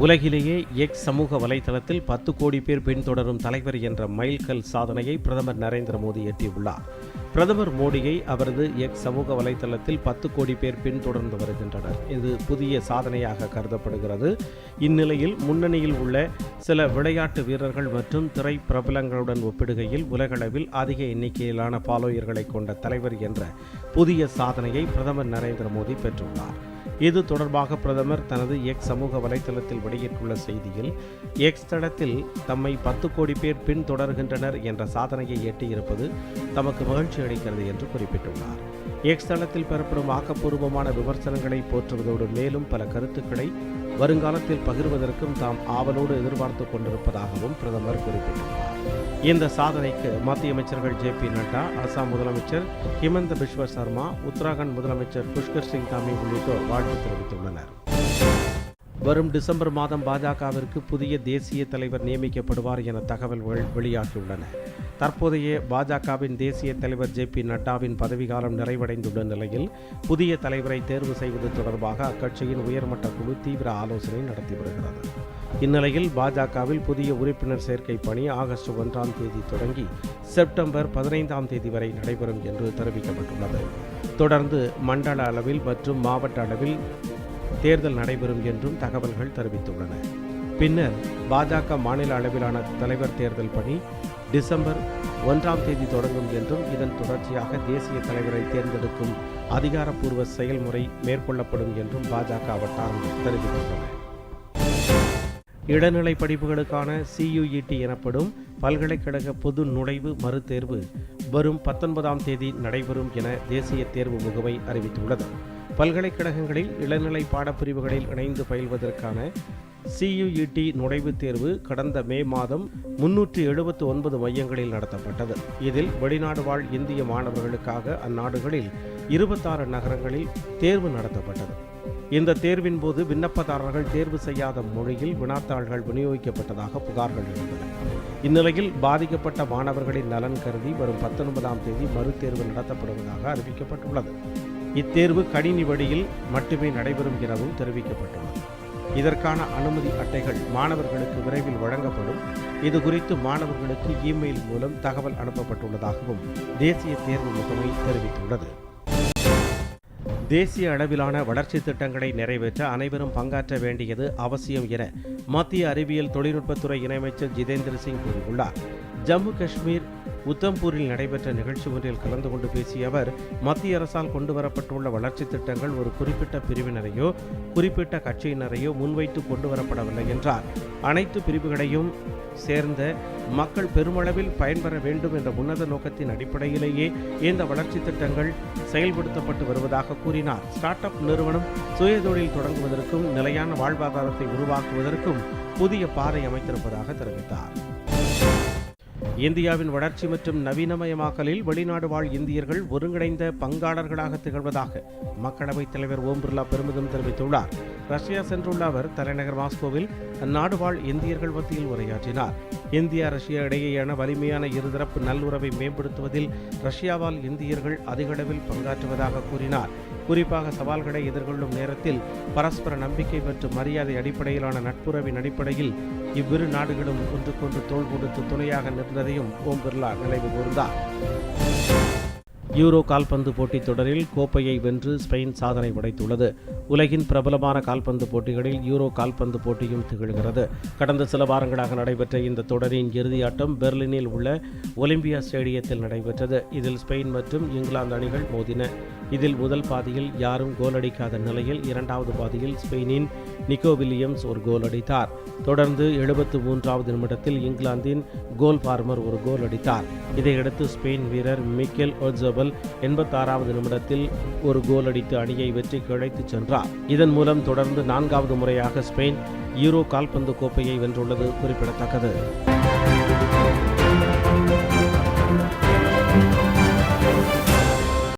உலகிலேயே எக்ஸ் சமூக வலைதளத்தில் பத்து கோடி பேர் பின்தொடரும் தலைவர் என்ற மைல்கல் சாதனையை பிரதமர் நரேந்திர மோடி எட்டியுள்ளார். பிரதமர் மோடியை அவரது எக்ஸ் சமூக வலைதளத்தில் பத்து கோடி பேர் பின்தொடர்ந்து வருகின்றனர். இது புதிய சாதனையாக கருதப்படுகிறது. இந்நிலையில் முன்னணியில் உள்ள சில விளையாட்டு வீரர்கள் மற்றும் திரை பிரபலங்களுடன் ஒப்பிடுகையில் உலகளவில் அதிக எண்ணிக்கையிலான ஃபாலோயர்களை கொண்ட தலைவர் என்ற புதிய சாதனையை பிரதமர் நரேந்திர மோடி பெற்றுள்ளார். இது தொடர்பாக பிரதமர் தனது எக்ஸ் சமூக வலைதளத்தில் வெளியிட்டுள்ள செய்தியில் எக்ஸ் தளத்தில் தம்மை பத்து கோடி பேர் பின்தொடர்கின்றனர் என்ற சாதனையை எட்டியிருப்பது தமக்கு மகிழ்ச்சி அளிக்கிறது என்று குறிப்பிட்டுள்ளார். எக்ஸ் தளத்தில் பெறப்படும் ஆக்கப்பூர்வமான விமர்சனங்களை போற்றுவதோடு மேலும் பல கருத்துக்களை வருங்காலத்தில் பகிர்வதற்கும் தாம் ஆவலோடு எதிர்பார்த்து கொண்டிருப்பதாகவும் பிரதமர் குறிப்பிட்டுள்ளார். இந்த சாதனைக்கு மத்திய அமைச்சர்கள் ஜே பி நட்டா அசாம் முதலமைச்சர் ஹிமந்த பிஸ்வ சர்மா உத்தராகண்ட் முதலமைச்சர் புஷ்கர் சிங் தாமி உள்ளிட்டோர் வாழ்த்து தெரிவித்துள்ளனர். வரும் டிசம்பர் மாதம் பாஜகவிற்கு புதிய தேசிய தலைவர் நியமிக்கப்படுவார் என தகவல்கள் வெளியாகியுள்ளன. தற்போதைய பாஜகவின் தேசிய தலைவர் ஜே பி நட்டாவின் பதவிக்காலம் நிறைவடைந்துள்ள நிலையில் புதிய தலைவரை தேர்வு செய்வது தொடர்பாக அக்கட்சியின் உயர்மட்ட குழு தீவிர ஆலோசனை நடத்தி வருகிறது. இந்நிலையில் பாஜகவில் புதிய உறுப்பினர் சேர்க்கை பணி ஆகஸ்ட் ஒன்றாம் தேதி தொடங்கி செப்டம்பர் பதினைந்தாம் தேதி வரை நடைபெறும் என்று தெரிவிக்கப்பட்டுள்ளது. தொடர்ந்து மண்டல அளவில் மற்றும் மாவட்ட அளவில் தேர்தல் நடைபெறும் என்றும் தகவல்கள் தெரிவித்துள்ளன. பின்னர் பாஜக மாநில அளவிலான தலைவர் தேர்தல் பணி டிசம்பர் ஒன்றாம் தேதி தொடங்கும் என்றும் இதன் தொடர்ச்சியாக தேசிய தலைவரை தேர்ந்தெடுக்கும் அதிகாரப்பூர்வ செயல்முறை மேற்கொள்ளப்படும் என்றும் பாஜக வட்டாரங்கள் தெரிவித்துள்ளன இடைநிலை படிப்புகளுக்கான சியுஇடி எனப்படும் பல்கலைக்கழக பொது நுழைவு மறுதேர்வு வரும் பத்தொன்பதாம் தேதி நடைபெறும் என தேசிய தேர்வு முகமை அறிவித்துள்ளது. பல்கலைக்கழகங்களில் இளநிலை பாடப்பிரிவுகளில் இணைந்து பயில்வதற்கான சியுஇடி நுழைவுத் தேர்வு கடந்த மே மாதம் முன்னூற்றி எழுபத்து ஒன்பது மையங்களில் நடத்தப்பட்டது. இதில் வெளிநாடு வாழ் இந்திய மாணவர்களுக்காக அந்நாடுகளில் இருபத்தாறு நகரங்களில் தேர்வு நடத்தப்பட்டது. இந்த தேர்வின் போது விண்ணப்பதாரர்கள் தேர்வு செய்யாத மொழியில் வினாத்தாள்கள் விநியோகிக்கப்பட்டதாக புகார்கள் இருந்தன இந்நிலையில் பாதிக்கப்பட்ட மாணவர்களின் நலன் கருதி வரும் பத்தொன்பதாம் தேதி மறுதேர்வு நடத்தப்படுவதாக அறிவிக்கப்பட்டுள்ளது. இத்தேர்வு கணினி வழியில் மட்டுமே நடைபெறும் எனவும் தெரிவிக்கப்பட்டுள்ளது. இதற்கான அனுமதி அட்டைகள் மாணவர்களுக்கு விரைவில் வழங்கப்படும். இது குறித்து மாணவர்களுக்கு இமெயில் மூலம் தகவல் அனுப்பப்பட்டுள்ளதாகவும் தேசிய தேர்வு முகமை தெரிவித்துள்ளது. தேசிய அளவிலான வளர்ச்சி திட்டங்களை நிறைவேற்ற அனைவரும் பங்காற்ற வேண்டியது அவசியம் என மத்திய அறிவியல் தொழில்நுட்பத்துறை இணையமைச்சர் ஜிதேந்திர சிங் கூறியுள்ளார். ஜம்மு காஷ்மீர் உத்தம்பூரில் நடைபெற்ற நிகழ்ச்சி ஒன்றில் கலந்து கொண்டு பேசிய அவர் மத்திய அரசால் கொண்டுவரப்பட்டுள்ள வளர்ச்சி திட்டங்கள் ஒரு குறிப்பிட்ட பிரிவினரையோ குறிப்பிட்ட கட்சியினரையோ முன்வைத்து கொண்டு வரப்படவில்லை என்றார். அனைத்து பிரிவுகளையும் சேர்ந்த மக்கள் பெருமளவில் பயன்பெற வேண்டும் என்ற உன்னத நோக்கத்தின் அடிப்படையிலேயே இந்த வளர்ச்சி திட்டங்கள் செயல்படுத்தப்பட்டு வருவதாக கூறினார். ஸ்டார்ட் அப் நிறுவனம் சுயதொழில் தொடங்குவதற்கும் நிலையான வாழ்வாதாரத்தை உருவாக்குவதற்கும் புதிய பாதை அமைத்திருப்பதாக தெரிவித்தார். இந்தியாவின் வளர்ச்சி மற்றும் நவீனமயமாக்கலில் வெளிநாடு வாழ் இந்தியர்கள் ஒருங்கிணைந்த பங்காளர்களாக திகழ்வதாக மக்களவைத் தலைவர் ஓம் பிர்லா பெருமிதம் தெரிவித்துள்ளார். ரஷ்யா சென்றுள்ள அவர் தலைநகர் மாஸ்கோவில் அந்நாடு வாழ் இந்தியர்கள் மத்தியில் உரையாற்றினார். இந்தியா ரஷ்யா இடையேயான வலிமையான இருதரப்பு நல்லுறவை மேம்படுத்துவதில் ரஷ்யாவால் இந்தியர்கள் அதிகளவில் பங்காற்றுவதாக கூறினார். குறிப்பாக சவால்களை எதிர்கொள்ளும் நேரத்தில் பரஸ்பர நம்பிக்கை மற்றும் மரியாதை அடிப்படையிலான நட்புறவின் அடிப்படையில் இவ்விரு நாடுகளும் ஒன்றுக்கொன்று தோள் கொடுத்து துணையாக நின்றதையும் ஓம் பிர்லா நினைவு கூர்ந்தார். யூரோ கால்பந்து போட்டித் தொடரில் கோப்பையை வென்று ஸ்பெயின் சாதனை படைத்துள்ளது. உலகின் பிரபலமான கால்பந்து போட்டிகளில் யூரோ கால்பந்து போட்டியும் திகழ்கிறது. கடந்த சில வாரங்களாக நடைபெற்ற இந்த தொடரின் இறுதியாட்டம் பெர்லினில் உள்ள ஒலிம்பியா ஸ்டேடியத்தில் நடைபெற்றது. இதில் ஸ்பெயின் மற்றும் இங்கிலாந்து அணிகள் மோதின. இதில் முதல் பாதியில் யாரும் கோல் அடிக்காத நிலையில் இரண்டாவது பாதியில் ஸ்பெயினின் நிக்கோ வில்லியம்ஸ் ஒரு கோல் அடித்தார். தொடர்ந்து எழுபத்து மூன்றாவது நிமிடத்தில் இங்கிலாந்தின் கோல் ஃபார்மர் ஒரு கோல் அடித்தார். இதையடுத்து ஸ்பெயின் வீரர் மிக்கேல் முதல் எண்பத்தாறாவது நிமிடத்தில் ஒரு கோல் அடித்து அணியை வெற்றிக்கு அழைத்துச் சென்றார். இதன் மூலம் தொடர்ந்து நான்காவது முறையாக ஸ்பெயின் யூரோ கால்பந்து கோப்பையை வென்றுள்ளது குறிப்பிடத்தக்கது.